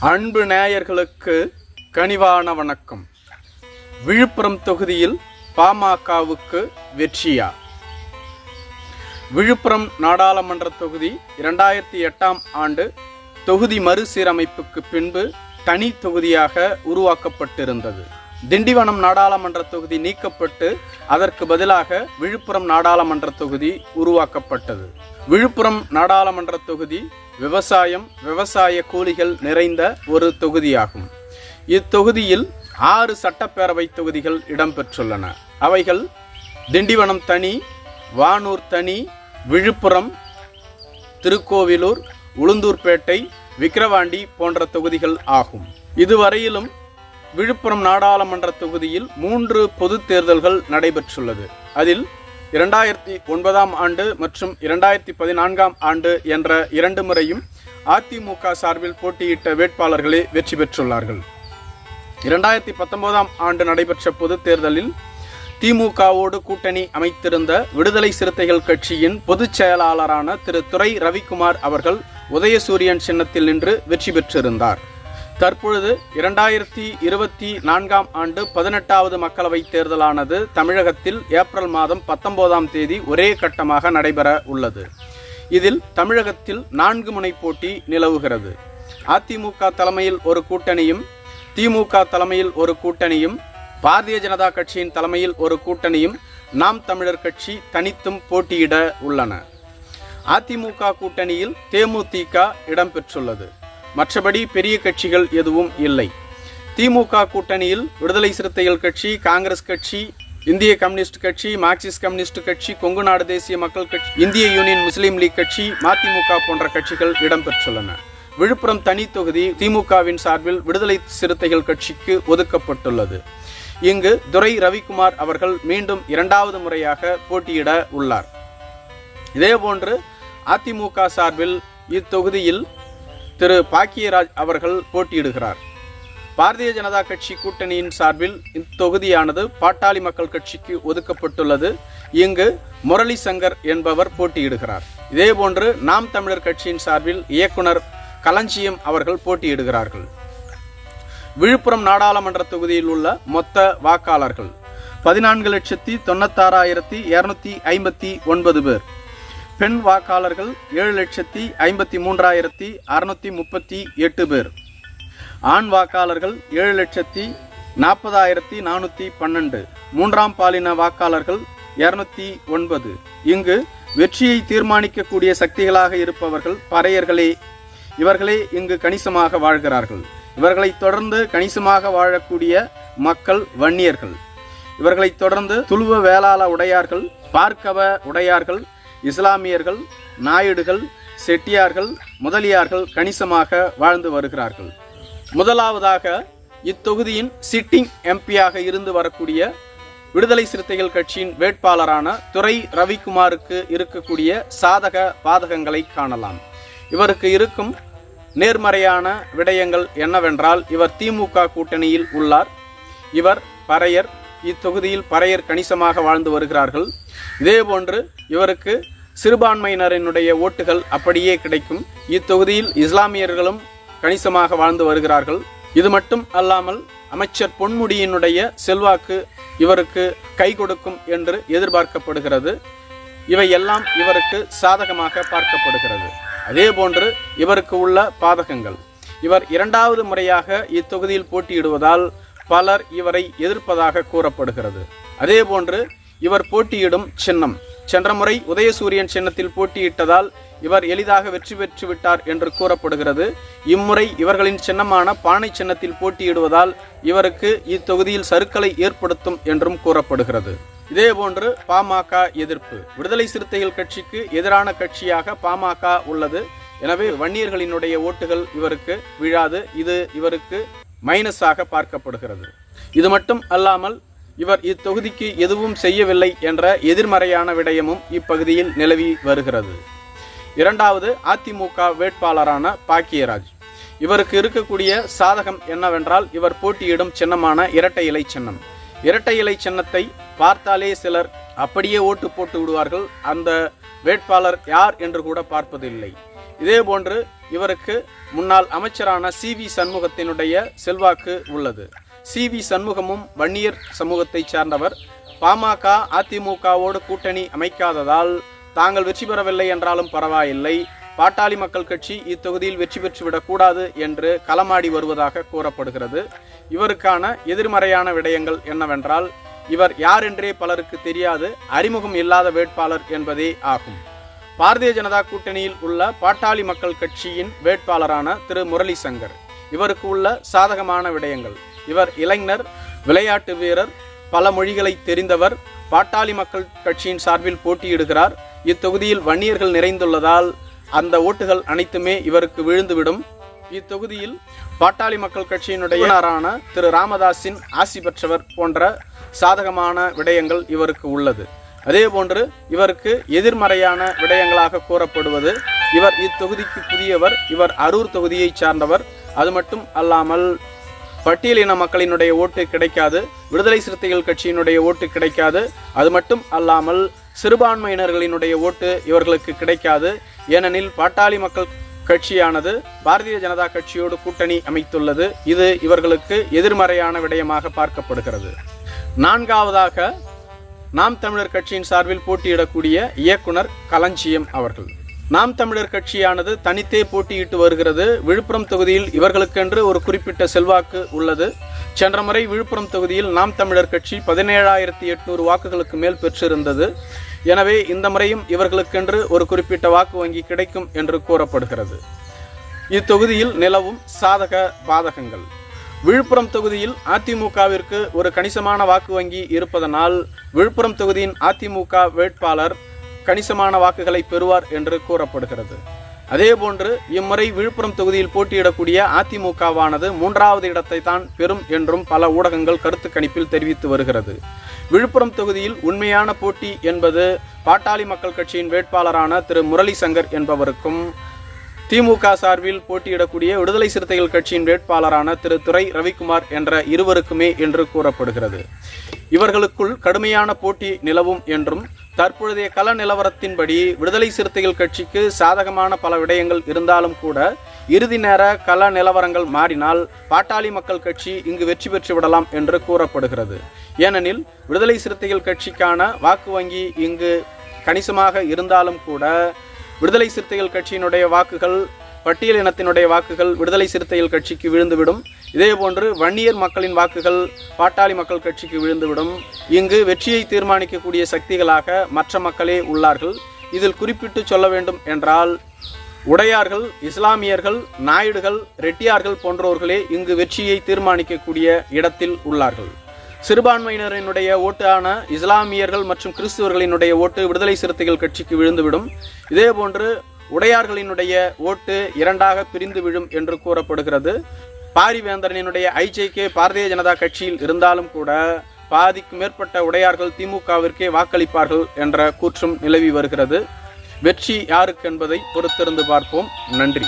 அன்பு நேயர்களுக்கு கனிவான வணக்கம். விழுப்புரம் தொகுதியில் பாமகவுக்கு வெற்றியா? விழுப்புரம் நாடாளுமன்ற தொகுதி இரண்டாயிரத்தி எட்டாம் ஆண்டு தொகுதி மறுசீரமைப்புக்கு பின்பு தனி தொகுதியாக உருவாக்கப்பட்டிருந்தது. திண்டிவனம் நாடாளுமன்ற தொகுதி நீக்கப்பட்டு அதற்கு பதிலாக விழுப்புரம் நாடாளுமன்ற தொகுதி உருவாக்கப்பட்டது. விழுப்புரம் நாடாளுமன்ற தொகுதி விவசாயம் விவசாய கூலிகள் நிறைந்த ஒரு தொகுதியாகும். இத்தொகுதியில் ஆறு சட்டப்பேரவை தொகுதிகள் இடம்பெற்றுள்ளன. அவைகள் திண்டிவனம் தனி வானூர் தனி விழுப்புரம் திருக்கோவிலூர் உளுந்தூர்பேட்டை விக்கிரவாண்டி போன்ற தொகுதிகள் ஆகும். இதுவரையிலும் விழுப்புரம் நாடாளுமன்ற தொகுதியில் மூன்று பொது தேர்தல்கள் நடைபெற்றுள்ளது. அதில் இரண்டாயிரத்தி ஒன்பதாம் ஆண்டு மற்றும் இரண்டாயிரத்தி பதினான்காம் ஆண்டு என்ற இரண்டு முறையும் அதிமுக சார்பில் போட்டியிட்ட வேட்பாளர்களே வெற்றி பெற்றுள்ளார்கள். இரண்டாயிரத்தி பத்தொன்பதாம் ஆண்டு நடைபெற்ற பொதுத் தேர்தலில் திமுகவோடு கூட்டணி அமைத்திருந்த விடுதலை சிறுத்தைகள் கட்சியின் பொதுச் செயலாளரான திரு துரை ரவிக்குமார் அவர்கள் உதயசூரியன் சின்னத்தில் நின்று வெற்றி பெற்றிருந்தார். தற்பொழுது இரண்டாயிரத்தி இருபத்தி நான்காம் ஆண்டு பதினெட்டாவது மக்களவைத் தேர்தலானது தமிழகத்தில் ஏப்ரல் மாதம் பத்தொன்பதாம் தேதி ஒரே கட்டமாக நடைபெற உள்ளது. இதில் தமிழகத்தில் நான்கு முனை போட்டி நிலவுகிறது. அதிமுக தலைமையில் ஒரு கூட்டணியும் திமுக தலைமையில் ஒரு கூட்டணியும் பாரதிய ஜனதா கட்சியின் தலைமையில் ஒரு கூட்டணியும் நாம் தமிழர் கட்சி தனித்தும் போட்டியிட உள்ளன. அதிமுக கூட்டணியில் தேமுதிக இடம்பெற்றுள்ளது மற்றபடி பெரிய கட்சிகள் எதுவும் இல்லை. திமுக கூட்டணியில் விடுதலை சிறுத்தைகள் கட்சி காங்கிரஸ் கட்சி இந்திய கம்யூனிஸ்ட் கட்சி மார்க்சிஸ்ட் கம்யூனிஸ்ட் கட்சி கொங்கு நாடு தேசிய மக்கள் கட்சி இந்திய யூனியன் முஸ்லீம் லீக் கட்சி மதிமுக போன்ற கட்சிகள் இடம்பெற்றுள்ளன. விழுப்புரம் தனி தொகுதி திமுகவின் சார்பில் விடுதலை சிறுத்தைகள் கட்சிக்கு ஒதுக்கப்பட்டுள்ளது. இங்கு துரை ரவிக்குமார் அவர்கள் மீண்டும் இரண்டாவது முறையாக போட்டியிட உள்ளார். இதேபோன்று அதிமுக சார்பில் இத்தொகுதியில் திரு பாக்கியராஜ் அவர்கள் போட்டியிடுகிறார். பாரதிய ஜனதா கட்சி கூட்டணியின் சார்பில் இத்தொகுதியானது பாட்டாளி மக்கள் கட்சிக்கு ஒதுக்கப்பட்டுள்ளது. இங்கு முரளி சங்கர் என்பவர் போட்டியிடுகிறார். இதேபோன்று நாம் தமிழர் கட்சியின் சார்பில் இயக்குனர் களஞ்சியம் அவர்கள் போட்டியிடுகிறார்கள். விழுப்புரம் நாடாளுமன்ற தொகுதியில் உள்ள மொத்த வாக்காளர்கள் பதினான்கு லட்சத்தி தொண்ணூத்தாறாயிரத்தி இரநூத்தி ஐம்பத்தி ஒன்பது பேர். பெண் வாக்காளர்கள் ஏழு லட்சத்தி ஐம்பத்தி மூன்றாயிரத்தி அறுநூற்றி முப்பத்தி எட்டு பேர். ஆண் வாக்காளர்கள் ஏழு லட்சத்தி நாற்பதாயிரத்தி நானூற்றி பன்னெண்டு. மூன்றாம் பாலின வாக்காளர்கள் இரநூத்தி ஒன்பது. இங்கு வெற்றியை தீர்மானிக்கக்கூடிய சக்திகளாக இருப்பவர்கள் பறையர்களே. இவர்களே இங்கு கணிசமாக வாழ்கிறார்கள். இவர்களைத் தொடர்ந்து கணிசமாக வாழக்கூடிய மக்கள் வன்னியர்கள். இவர்களைத் தொடர்ந்து துளுவ வேளாள உடையார்கள் பார்க்கவ உடையார்கள் இஸ்லாமியர்கள் நாயுடுகள் செட்டியார்கள் முதலியார்கள் கணிசமாக வாழ்ந்து வருகிறார்கள். முதலாவதாக இத்தொகுதியின் சிட்டிங் எம்பியாக இருந்து வரக்கூடிய விடுதலை சிறுத்தைகள் கட்சியின் வேட்பாளரான துறை ரவிக்குமாருக்கு இருக்கக்கூடிய சாதக பாதகங்களை காணலாம். இவருக்கு இருக்கும் நேர்மறையான விடயங்கள் என்னவென்றால் இவர் திமுக கூட்டணியில் உள்ளார். இவர் பறையர் இத்தொகுதியில் பறையர் கணிசமாக வாழ்ந்து வருகிறார்கள். இதேபோன்று இவருக்கு சிறுபான்மையினரினுடைய ஓட்டுகள் அப்படியே கிடைக்கும். இத்தொகுதியில் இஸ்லாமியர்களும் கணிசமாக வாழ்ந்து வருகிறார்கள். இது மட்டும் அல்லாமல் அமைச்சர் பொன்முடியினுடைய செல்வாக்கு இவருக்கு கை கொடுக்கும் என்று எதிர்பார்க்கப்படுகிறது. இவையெல்லாம் இவருக்கு சாதகமாக பார்க்கப்படுகிறது. அதேபோன்று இவருக்கு உள்ள பாதகங்கள். இவர் இரண்டாவது முறையாக இத்தொகுதியில் போட்டியிடுவதால் பலர் இவரை எதிர்ப்பதாக கூறப்படுகிறது. அதேபோன்று இவர் போட்டியிடும் சின்னம். சென்ற முறை உதயசூரியன் சின்னத்தில் போட்டியிட்டதால் இவர் எளிதாக வெற்றி பெற்று விட்டார் என்று கூறப்படுகிறது. இம்முறை இவர்களின் சின்னமான பானை சின்னத்தில் போட்டியிடுவதால் இவருக்கு இத்தொகுதியில் சருக்களை ஏற்படுத்தும் என்றும் கூறப்படுகிறது. இதேபோன்று பாமக எதிர்ப்பு. விடுதலை சிறுத்தைகள் கட்சிக்கு எதிரான கட்சியாக பாமக உள்ளது. எனவே வன்னியர்களினுடைய ஓட்டுகள் இவருக்கு விழாது. இது இவருக்கு மைனஸாக பார்க்கப்படுகிறது. இது மட்டும் அல்லாமல் இவர் இத்தொகுதிக்கு எதுவும் செய்யவில்லை என்ற எதிர்மறையான விடயமும் இப்பகுதியில் நிலவி வருகிறது. இரண்டாவது அதிமுக வேட்பாளரான பாக்கியராஜ். இவருக்கு இருக்கக்கூடிய சாதகம் என்னவென்றால் இவர் போட்டியிடும் சின்னமான இரட்டை இலை சின்னம். இரட்டை இலை சின்னத்தை பார்த்தாலே சிலர் அப்படியே ஓட்டு போட்டு விடுவார்கள். அந்த வேட்பாளர் யார் என்று கூட பார்ப்பதில்லை. இதேபோன்று இவருக்கு முன்னாள் அமைச்சரான சி வி சண்முகத்தினுடைய செல்வாக்கு உள்ளது. சி வி சண்முகமும் வன்னியர் சமூகத்தைச் சார்ந்தவர். பாமக அதிமுகவோடு கூட்டணி அமைக்காததால் தாங்கள் வெற்றி பெறவில்லை என்றாலும் பரவாயில்லை. பாட்டாளி மக்கள் கட்சி இத்தொகுதியில் வெற்றி பெற்றுவிடக்கூடாது என்று களமாடி வருவதாக கூறப்படுகிறது. இவருக்கான எதிர்மறையான விடயங்கள் என்னவென்றால் இவர் யார் என்றே பலருக்கு தெரியாது அறிமுகம் இல்லாத வேட்பாளர் என்பதே ஆகும். பாரதிய ஜனதா கூட்டணியில் உள்ள பாட்டாளி மக்கள் கட்சியின் வேட்பாளரான திரு முரளி சங்கர் இவருக்கு உள்ள சாதகமான விடயங்கள். இவர் இளைஞர் விளையாட்டு வீரர் பல மொழிகளை தெரிந்தவர் பாட்டாளி மக்கள் கட்சியின் சார்பில் போட்டியிடுகிறார். இத்தொகுதியில் வன்னியர்கள் நிறைந்துள்ளதால் அந்த ஓட்டுகள் அனைத்துமே இவருக்கு விழுந்துவிடும். இத்தொகுதியில் பாட்டாளி மக்கள் கட்சியினுடைய திரு ராமதாஸின் ஆசி பெற்றவர் போன்ற சாதகமான விடயங்கள் இவருக்கு உள்ளது. அதே போன்று இவருக்கு எதிர்மறையான விடயங்களாக கூறப்படுவது இவர் இத்தொகுதிக்கு புதியவர் இவர் அரூர் தொகுதியைச் சார்ந்தவர். அது மட்டும் அல்லாமல் பட்டியலின மக்களினுடைய ஓட்டு கிடைக்காது விடுதலை சிறுத்தைகள் கட்சியினுடைய ஓட்டு கிடைக்காது. அது மட்டும் அல்லாமல் சிறுபான்மையினர்களினுடைய ஓட்டு இவர்களுக்கு கிடைக்காது. ஏனெனில் பாட்டாளி மக்கள் கட்சியானது பாரதிய ஜனதா கட்சியோடு கூட்டணி அமைத்துள்ளது. இது இவர்களுக்கு எதிர்மறையான விடயமாக பார்க்கப்படுகிறது. நான்காவதாக நாம் தமிழர் கட்சியின் சார்பில் போட்டியிடக்கூடிய இயக்குனர் களஞ்சியம் அவர்கள். நாம் தமிழர் கட்சியானது தனித்தே போட்டியிட்டு வருகிறது. விழுப்புரம் தொகுதியில் இவர்களுக்கென்று ஒரு குறிப்பிட்ட செல்வாக்கு உள்ளது. சென்ற முறை விழுப்புரம் தொகுதியில் நாம் தமிழர் கட்சி பதினேழாயிரத்தி எட்நூறு வாக்குகளுக்கு மேல் பெற்றிருந்தது. எனவே இந்த முறையும் இவர்களுக்கென்று ஒரு குறிப்பிட்ட வாக்கு வங்கி கிடைக்கும் என்று கூறப்படுகிறது. இத்தொகுதியில் நிலவும் சாதக பாதகங்கள். விழுப்புரம் தொகுதியில் அதிமுகவிற்கு ஒரு கணிசமான வாக்கு வங்கி இருப்பதனால் விழுப்புரம் தொகுதியின் அதிமுக வேட்பாளர் கணிசமான வாக்குகளை பெறுவார் என்று கூறப்படுகிறது. அதேபோன்று இம்முறை விழுப்புரம் தொகுதியில் போட்டியிடக்கூடிய அதிமுகவானது மூன்றாவது இடத்தை தான் பெறும் என்றும் பல ஊடகங்கள் கருத்து கணிப்பில் தெரிவித்து வருகிறது. விழுப்புரம் தொகுதியில் உண்மையான போட்டி என்பது பாட்டாளி மக்கள் கட்சியின் வேட்பாளரான திரு முரளி சங்கர் என்பவருக்கும் திமுக சார்பில் போட்டியிடக்கூடிய விடுதலை சிறுத்தைகள் கட்சியின் வேட்பாளரான திரு. துரை ரவிக்குமார் என்ற இருவருக்குமே என்று கூறப்படுகிறது. இவர்களுக்குள் கடுமையான போட்டி நிலவும் என்றும் தற்பொழுதைய கள நிலவரத்தின்படி விடுதலை சிறுத்தைகள் கட்சிக்கு சாதகமான பல விடயங்கள் இருந்தாலும் கூட இறுதி நேர கள நிலவரங்கள் மாறினால் பாட்டாளி மக்கள் கட்சி இங்கு வெற்றி பெற்று விடலாம் என்று கூறப்படுகிறது. ஏனெனில் விடுதலை சிறுத்தைகள் கட்சிக்கான வாக்கு வங்கி இங்கு கணிசமாக இருந்தாலும் கூட விடுதலை சிறுத்தைகள் கட்சியினுடைய வாக்குகள் பட்டியல் இனத்தினுடைய வாக்குகள் விடுதலை சிறுத்தைகள் கட்சிக்கு விழுந்துவிடும். இதேபோன்று வன்னியர் மக்களின் வாக்குகள் பாட்டாளி மக்கள் கட்சிக்கு விழுந்துவிடும். இங்கு வெற்றியை தீர்மானிக்கக்கூடிய சக்திகளாக மற்ற மக்களே உள்ளார்கள். இதில் குறிப்பிட்டு சொல்ல வேண்டும் என்றால் உடையார்கள் இஸ்லாமியர்கள் நாயுடுகள் ரெட்டியார்கள் போன்றோர்களே இங்கு வெற்றியை தீர்மானிக்கக்கூடிய இடத்தில் உள்ளார்கள். சிறுபான்மையினரினுடைய ஓட்டான இஸ்லாமியர்கள் மற்றும் கிறிஸ்துவர்களினுடைய ஓட்டு விடுதலை சிறுத்தைகள் கட்சிக்கு விழுந்துவிடும். இதேபோன்று உடையார்களினுடைய ஓட்டு இரண்டாக பிரிந்து விழும் என்று கூறப்படுகிறது. பாரிவேந்தரனினுடைய ஐஜேகே பாரதிய ஜனதா கட்சியில் இருந்தாலும் கூட பாதிக்கு மேற்பட்ட உடையார்கள் திமுகவிற்கே வாக்களிப்பார்கள் என்ற கூற்றும் நிலவி வருகிறது. வெற்றி யாருக்கு என்பதை பொறுத்திருந்து பார்ப்போம். நன்றி.